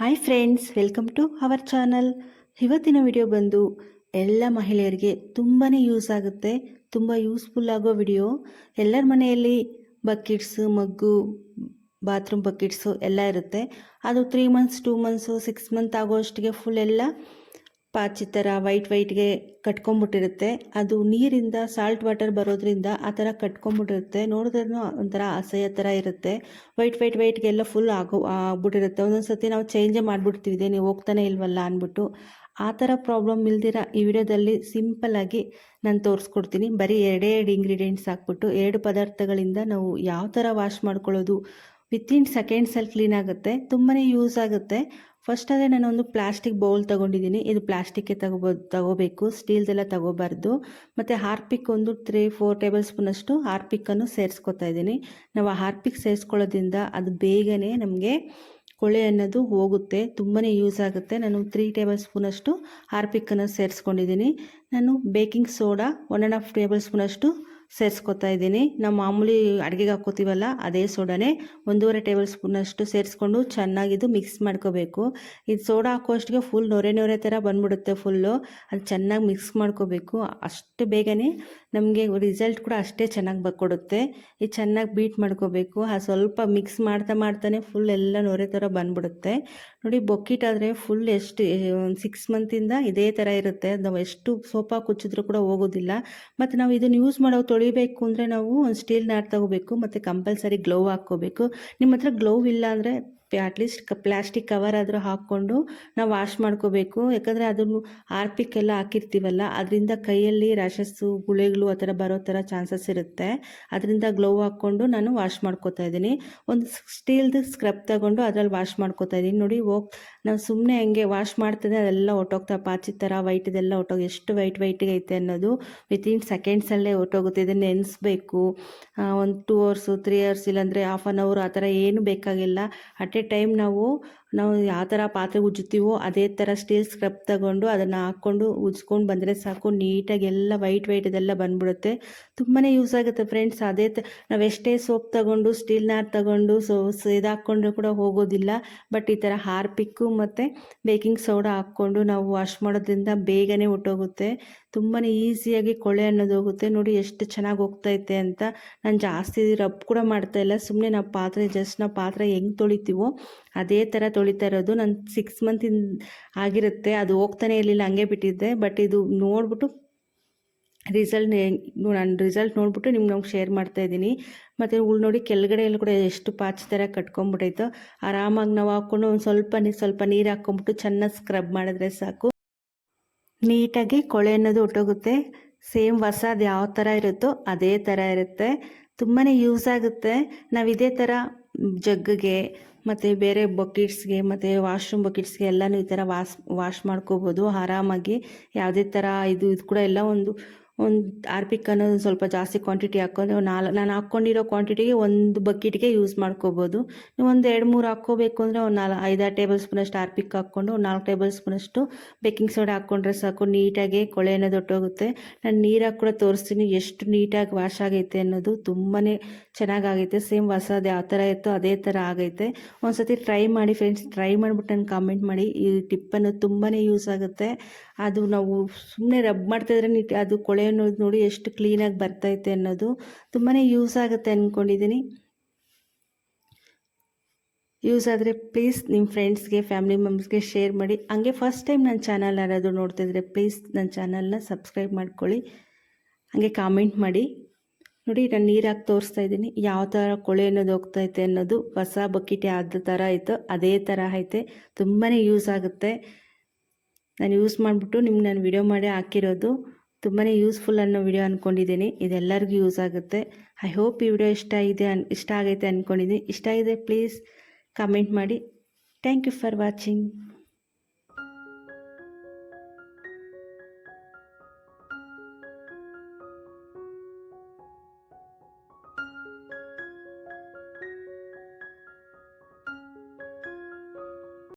Hi friends welcome to our channel ಇವತ್ತಿನ video ಬಂದು ಎಲ್ಲ ಮಹಿಳೆಯರಿಗೆ ತುಂಬಾ ಯೂಸ್ ಆಗುತ್ತೆ, ತುಂಬ ಯೂಸ್ಫುಲ್ ಆಗೋ ವಿಡಿಯೋ ಎಲ್ಲರ ಮನೆಯಲ್ಲಿ ಬಕೆಟ್ಸು ಮಗ್ಗು ಬಾತ್ರೂಮ್ ಬಕೆಟ್ಸು ಎಲ್ಲ ಇರುತ್ತೆ. ಅದು three months two months six month ಆಗೋಷ್ಟಿಗೆ full ಎಲ್ಲ ಪಾಚಿ ಥರ ವೈಟ್ ವೈಟ್ಗೆ ಕಟ್ಕೊಂಬಿಟ್ಟಿರುತ್ತೆ ಅದು ನೀರಿಂದ ಸಾಲ್ಟ್ ವಾಟರ್ ಬರೋದ್ರಿಂದ ಆ ಥರ ಕಟ್ಕೊಂಬಿಟ್ಟಿರುತ್ತೆ ನೋಡಿದ್ರೂ ಒಂಥರ ಅಸಹ್ಯ ಥರ ಇರುತ್ತೆ. ವೈಟ್ ವೈಟ್ ವೈಟ್ಗೆಲ್ಲ ಫುಲ್ ಆಗೋ, ಆಗ್ಬಿಟ್ಟಿರುತ್ತೆ. ಒಂದೊಂದು ಸತಿ ನಾವು ಚೇಂಜೇ ಮಾಡಿಬಿಡ್ತೀವಿ ನೀವು ಹೋಗ್ತಾನೆ ಇಲ್ವಲ್ಲ ಅಂದ್ಬಿಟ್ಟು. ಆ ಥರ ಪ್ರಾಬ್ಲಮ್ ಇಲ್ದಿರ ಈ ವಿಡಿಯೋದಲ್ಲಿ ಸಿಂಪಲ್ಲಾಗಿ ನಾನು ತೋರಿಸ್ಕೊಡ್ತೀನಿ. ಬರೀ ಎರಡೇ ಎರಡು ಇಂಗ್ರೀಡಿಯೆಂಟ್ಸ್ ಹಾಕ್ಬಿಟ್ಟು ಎರಡು ಪದಾರ್ಥಗಳಿಂದ ನಾವು ಯಾವ ಥರ ವಾಶ್ ಮಾಡ್ಕೊಳ್ಳೋದು ವಿತಿನ್ ಸೆಕೆಂಡ್ಸಲ್ಲಿ ಕ್ಲೀನ್ ಆಗುತ್ತೆ ತುಂಬಾ ಯೂಸ್ ಆಗುತ್ತೆ. ಫಸ್ಟ್ ಅದೇ ನಾನು ಒಂದು ಪ್ಲಾಸ್ಟಿಕ್ ಬೌಲ್ ತೊಗೊಂಡಿದ್ದೀನಿ. ಇದು ಪ್ಲಾಸ್ಟಿಕ್ಕೆ ತಗೋಬೋದು ತಗೋಬೇಕು ಸ್ಟೀಲ್ದೆಲ್ಲ ತಗೋಬಾರ್ದು. ಮತ್ತು ಹಾರ್ಪಿಕ್ ಒಂದು ತ್ರೀ ಫೋರ್ ಟೇಬಲ್ ಸ್ಪೂನಷ್ಟು ಹಾರ್ಪಿಕ್ಕನ್ನು ಸೇರಿಸ್ಕೊತಾ ಇದ್ದೀನಿ. ನಾವು ಆ ಹಾರ್ಪಿಕ್ ಸೇರಿಸ್ಕೊಳ್ಳೋದ್ರಿಂದ ಅದು ಬೇಗನೆ ನಮಗೆ ಕೊಳೆ ಅನ್ನೋದು ಹೋಗುತ್ತೆ ತುಂಬಾ ಯೂಸ್ ಆಗುತ್ತೆ. ನಾನು ತ್ರೀ ಟೇಬಲ್ ಸ್ಪೂನಷ್ಟು ಹಾರ್ಪಿಕ್ಕನ್ನು ಸೇರಿಸ್ಕೊಂಡಿದ್ದೀನಿ. ನಾನು baking soda one and half table ಸ್ಪೂನಷ್ಟು ಸೇರಿಸ್ಕೊತಾ ಇದ್ದೀನಿ. ನಾವು ಮಾಮೂಲಿ ಅಡುಗೆಗೆ ಹಾಕ್ಕೋತೀವಲ್ಲ, ಅದೇ ಸೋಡಾನೇ ಒಂದೂವರೆ ಟೇಬಲ್ ಸ್ಪೂನಷ್ಟು ಸೇರಿಸ್ಕೊಂಡು ಚೆನ್ನಾಗಿದ್ದು ಮಿಕ್ಸ್ ಮಾಡ್ಕೋಬೇಕು. ಇದು ಸೋಡಾ ಹಾಕೋಷ್ಟಿಗೆ ಫುಲ್ ನೊರೆ ನೊರೆ ಥರ ಬಂದ್ಬಿಡುತ್ತೆ ಫುಲ್ಲು. ಅದು ಚೆನ್ನಾಗಿ ಮಿಕ್ಸ್ ಮಾಡ್ಕೋಬೇಕು. ಅಷ್ಟು ಬೇಗನೆ ನಮಗೆ ರಿಸಲ್ಟ್ ಕೂಡ ಅಷ್ಟೇ ಚೆನ್ನಾಗಿ ಬರ್ಕೊಡುತ್ತೆ ಇದು ಚೆನ್ನಾಗಿ ಬೀಟ್ ಮಾಡ್ಕೋಬೇಕು. ಆ ಸ್ವಲ್ಪ ಮಿಕ್ಸ್ ಮಾಡ್ತಾ ಮಾಡ್ತಾನೆ ಫುಲ್ ಎಲ್ಲ ನೊರೆ ಥರ ಬಂದ್ಬಿಡುತ್ತೆ. ನೋಡಿ ಬೊಕ್ಕಿಟ್ ಆದರೆ ಫುಲ್ ಎಷ್ಟು ಸಿಕ್ಸ್ ಮಂತಿಂದ ಇದೇ ಥರ ಇರುತ್ತೆ. ನಾವು ಎಷ್ಟು ಸೋಪಾ ಕುಚ್ಚಿದ್ರೂ ಕೂಡ ಹೋಗೋದಿಲ್ಲ. ಮತ್ತು ನಾವು ಇದನ್ನು ಯೂಸ್ ಮಾಡೋ ತೊಳಿಬೇಕು ಅಂದರೆ ನಾವು ಒಂದು ಸ್ಟೀಲ್ ನಾಟ್ ತಗೋಬೇಕು ಮತ್ತು ಕಂಪಲ್ಸರಿ ಗ್ಲೌ ಹಾಕ್ಕೋಬೇಕು. ನಿಮ್ಮ ಹತ್ರ ಗ್ಲೌ ಇಲ್ಲ ಅಂದರೆ ಅಟ್ಲೀಸ್ಟ್ ಕ ಪ್ಲಾಸ್ಟಿಕ್ ಕವರ್ ಆದರೂ ಹಾಕ್ಕೊಂಡು ನಾವು ವಾಶ್ ಮಾಡ್ಕೋಬೇಕು. ಯಾಕಂದರೆ ಅದನ್ನು ಆರ್ಪಿಕ್ಕೆಲ್ಲ ಹಾಕಿರ್ತೀವಲ್ಲ, ಅದರಿಂದ ಕೈಯಲ್ಲಿ ರ್ಯಾಷಸ್ಸು ಗುಳೆಗಳು ಆ ಥರ ಬರೋ ಥರ ಚಾನ್ಸಸ್ ಇರುತ್ತೆ. ಅದರಿಂದ ಗ್ಲೋವ್ ಹಾಕ್ಕೊಂಡು ನಾನು ವಾಶ್ ಮಾಡ್ಕೋತಾ ಇದ್ದೀನಿ. ಒಂದು ಸ್ಟೀಲ್ದು ಸ್ಕ್ರಬ್ ತಗೊಂಡು ಅದರಲ್ಲಿ ವಾಶ್ ಮಾಡ್ಕೋತಾ ಇದ್ದೀನಿ. ನೋಡಿ, ಹೋಗಿ, ನಾವು ಸುಮ್ಮನೆ ಹಂಗೆ ವಾಶ್ ಮಾಡ್ತದೆ ಅದೆಲ್ಲ ಒಟ್ಟೋಗ್ತಾ, ಪಾಚಿ ಥರ ವೈಟ್ ಇದೆಲ್ಲ ಒಟ್ಟೋಗಿ, ಎಷ್ಟು ವೈಟ್ ವೈಟಿಗೆ ಐತೆ ಅನ್ನೋದು ವಿತಿನ್ ಸೆಕೆಂಡ್ಸಲ್ಲೇ ಒಟ್ಟೋಗುತ್ತೆ. ಇದನ್ನು ನೆನೆಸ್ಬೇಕು. ಒಂದು ಟೂ ಅವರ್ಸು ತ್ರೀ ಅವರ್ಸ್ ಇಲ್ಲಾಂದರೆ ಹಾಫ್ ಆನ್ ಅವರ್ ಆ ಥರ ಏನು ಬೇಕಾಗಿಲ್ಲ. ಅಟ್ ಟೈಮ್ ನಾವು ನಾವು ಯಾವ ಥರ ಪಾತ್ರೆ ಉಜ್ಜುತ್ತೀವೋ ಅದೇ ಥರ ಸ್ಟೀಲ್ ಸ್ಕ್ರಬ್ ತಗೊಂಡು ಅದನ್ನು ಹಾಕ್ಕೊಂಡು ಉಜ್ಕೊಂಡು ಬಂದರೆ ಸಾಕು. ನೀಟಾಗಿ ಎಲ್ಲ ವೈಟ್ ವೈಟ್ ಇದೆಲ್ಲ ಬಂದ್ಬಿಡುತ್ತೆ. ತುಂಬಾ ಯೂಸ್ ಆಗುತ್ತೆ ಫ್ರೆಂಡ್ಸ್ ಅದೇ ತ, ನಾವು ಎಷ್ಟೇ ಸೋಪ್ ತಗೊಂಡು ಸ್ಟೀಲ್ ನಾರ್ ತಗೊಂಡು ಸೊ ಇದಾಕ್ಕೊಂಡ್ರೂ ಕೂಡ ಹೋಗೋದಿಲ್ಲ. ಬಟ್ ಈ ಥರ ಹಾರ್ಪಿಕ್ಕು ಮತ್ತು ಬೇಕಿಂಗ್ ಸೋಡಾ ಹಾಕ್ಕೊಂಡು ನಾವು ವಾಶ್ ಮಾಡೋದ್ರಿಂದ ಬೇಗನೆ ಹೊಟ್ಟೋಗುತ್ತೆ. ತುಂಬಾ ಈಸಿಯಾಗಿ ಕೊಳೆ ಅನ್ನೋದು ಹೋಗುತ್ತೆ. ನೋಡಿ ಎಷ್ಟು ಚೆನ್ನಾಗಿ ಹೋಗ್ತೈತೆ ಅಂತ. ನಾನು ಜಾಸ್ತಿ ರಬ್ ಕೂಡ ಮಾಡ್ತಾಯಿಲ್ಲ ಸುಮ್ಮನೆ ನಾವು ಪಾತ್ರೆ ಜಸ್ಟ್ ನಾವು ಪಾತ್ರೆ ಹೆಂಗೆ ತೊಳಿತೀವೋ ಅದೇ ಥರ ತೊಳಿತಾ ಇರೋದು ನಾನು ಸಿಕ್ಸ್ ಮಂತಿಂದ ಆಗಿರುತ್ತೆ. ಅದು ಹೋಗ್ತಾನೆ ಇರಲಿಲ್ಲ, ಹಂಗೆ ಬಿಟ್ಟಿದ್ದೆ. ಬಟ್ ಇದು ನೋಡ್ಬಿಟ್ಟು ರಿಸಲ್ಟ್ ನಾನು ರಿಸಲ್ಟ್ ನೋಡ್ಬಿಟ್ಟು ನಿಮ್ಗೆ ನಾವು ಶೇರ್ ಮಾಡ್ತಾ ಇದ್ದೀನಿ ಮತ್ತು ಉಳ್ ನೋಡಿ ಕೆಳಗಡೆ ಎಲ್ಲ ಕೂಡ ಎಷ್ಟು ಪಾಚಿ ಥರ ಕಟ್ಕೊಂಬಿಟ್ಟೈತೋ ಆರಾಮಾಗಿ ನಾವು ಹಾಕ್ಕೊಂಡು ಒಂದು ಸ್ವಲ್ಪ ನೀರು ಸ್ವಲ್ಪ ನೀರು ಹಾಕ್ಕೊಂಬಿಟ್ಟು ಚೆನ್ನಾಗಿ ಸ್ಕ್ರಬ್ ಮಾಡಿದ್ರೆ ಸಾಕು. ನೀಟಾಗಿ ಕೊಳೆ ಅನ್ನೋದು ಹೊಟ್ಟೋಗುತ್ತೆ ಸೇಮ್ ಹೊಸದು ಯಾವ ಥರ ಇರುತ್ತೋ ಅದೇ ಥರ ಇರುತ್ತೆ. ತುಂಬಾ ಯೂಸ್ ಆಗುತ್ತೆ. ನಾವು ಇದೇ ಥರ ಜಗ್ಗಿಗೆ ಮತ್ತು ಬೇರೆ ಬಕೆಟ್ಸ್ಗೆ ಮತ್ತು ವಾಶ್ರೂಮ್ ಬಕೆಟ್ಸ್ಗೆ ಎಲ್ಲನೂ ಈ ಥರ ವಾಶ್ ವಾಶ್ ಮಾಡ್ಕೋಬೋದು. ಆರಾಮಾಗಿ ಯಾವುದೇ ಥರ ಇದು ಇದು ಕೂಡ ಎಲ್ಲ ಒಂದು ಒಂದು ಆರ್ಪಿಕ್ ಅನ್ನೋದು ಸ್ವಲ್ಪ ಜಾಸ್ತಿ ಕ್ವಾಂಟಿಟಿ ಹಾಕ್ಕೊಂಡು ನಾಲ್ಕು ನಾನು ಹಾಕ್ಕೊಂಡಿರೋ ಕ್ವಾಂಟಿಟಿಗೆ ಒಂದು ಬಕೆಟ್ಗೆ ಯೂಸ್ ಮಾಡ್ಕೋಬೋದು. ನೀವು ಒಂದು ಎರಡು ಮೂರು ಹಾಕ್ಕೋಬೇಕು ಅಂದರೆ ಒಂದು ನಾಲ್ಕು ಐದಾರು ಟೇಬಲ್ ಸ್ಪೂನಷ್ಟು ಆರ್ಪಿಕ್ ಹಾಕ್ಕೊಂಡು ನಾಲ್ಕು ಟೇಬಲ್ ಸ್ಪೂನಷ್ಟು ಬೇಕಿಂಗ್ ಸೋಡಾ ಹಾಕ್ಕೊಂಡ್ರೆ ಸಾಕು, ನೀಟಾಗಿ ಕೊಳೆ ಅನ್ನೋದು ಹೊಟ್ಟೋಗುತ್ತೆ ನಾನು ನೀರಾಗಿ ಕೂಡ ತೋರಿಸ್ತೀನಿ, ಎಷ್ಟು ನೀಟಾಗಿ ವಾಶ್ ಆಗೈತೆ ಅನ್ನೋದು ತುಂಬಾ ಚೆನ್ನಾಗಾಗೈತೆ. ಸೇಮ್ ಹೊಸದು ಯಾವ ಥರ ಇತ್ತು, ಅದೇ ಥರ ಆಗೈತೆ. ಒಂದು ಸತಿ ಟ್ರೈ ಮಾಡಿ ಫ್ರೆಂಡ್ಸ್ ಟ್ರೈ ಮಾಡಿಬಿಟ್ಟು ನಾನು ಕಾಮೆಂಟ್ ಮಾಡಿ, ಈ ಟಿಪ್ಪನ್ನು ತುಂಬಾ ಯೂಸ್ ಆಗುತ್ತೆ. ಅದು ನಾವು ಸುಮ್ಮನೆ ರಬ್ ಮಾಡ್ತಾಯಿದ್ರೆ ನೀಟ್, ಅದು ಕೊಳೆ ಅನ್ನೋದು ನೋಡಿ ಎಷ್ಟು ಕ್ಲೀನಾಗಿ ಬರ್ತೈತೆ ಅನ್ನೋದು ತುಂಬಾ ಯೂಸ್ ಆಗುತ್ತೆ ಅಂದ್ಕೊಂಡಿದ್ದೀನಿ ಯೂಸ್ ಆದರೆ ಪ್ಲೀಸ್ ನಿಮ್ಮ ಫ್ರೆಂಡ್ಸ್ಗೆ ಫ್ಯಾಮಿಲಿ ಮೆಂಬರ್ಸ್ಗೆ ಶೇರ್ ಮಾಡಿ. ಹಂಗೆ ಫಸ್ಟ್ ಟೈಮ್ ನನ್ನ ಚಾನಲ್ ಯಾರಾದರೂ ನೋಡ್ತಿದ್ರೆ ಪ್ಲೀಸ್ ನನ್ನ ಚಾನಲ್ನ ಸಬ್ಸ್ಕ್ರೈಬ್ ಮಾಡ್ಕೊಳ್ಳಿ. ಹಾಗೆ ಕಾಮೆಂಟ್ ಮಾಡಿ. ನೋಡಿ ನಾನು ನೀರಾಗಿ ತೋರಿಸ್ತಾ ಇದ್ದೀನಿ. ಯಾವ ಥರ ಕೊಳೆ ಅನ್ನೋದು ಹೋಗ್ತೈತೆ ಅನ್ನೋದು ಹೊಸ ಬಕೆಟ್ ಯಾವ್ದು ಥರ ಆಯಿತು ಅದೇ ಥರ ಐತೆ. ತುಂಬಾ ಯೂಸ್ ಆಗುತ್ತೆ. ನಾನು ಯೂಸ್ ಮಾಡಿಬಿಟ್ಟು ನಿಮ್ಗೆ ನಾನು ವಿಡಿಯೋ ಮಾಡಿ ಹಾಕಿರೋದು. ತುಂಬಾ ಯೂಸ್ಫುಲ್ ಅನ್ನೋ ವಿಡಿಯೋ ಅಂದ್ಕೊಂಡಿದ್ದೀನಿ ಇದೆಲ್ಲರಿಗೂ ಯೂಸ್ ಆಗುತ್ತೆ. ಐ ಹೋಪ್ ಈ ವಿಡಿಯೋ ಇಷ್ಟ ಇದೆ ಅನ್, ಇಷ್ಟ ಆಗೈತೆ ಅಂದ್ಕೊಂಡಿದ್ದೀನಿ ಇಷ್ಟ ಇದೆ ಪ್ಲೀಸ್ ಕಮೆಂಟ್ ಮಾಡಿ. Thank you for watching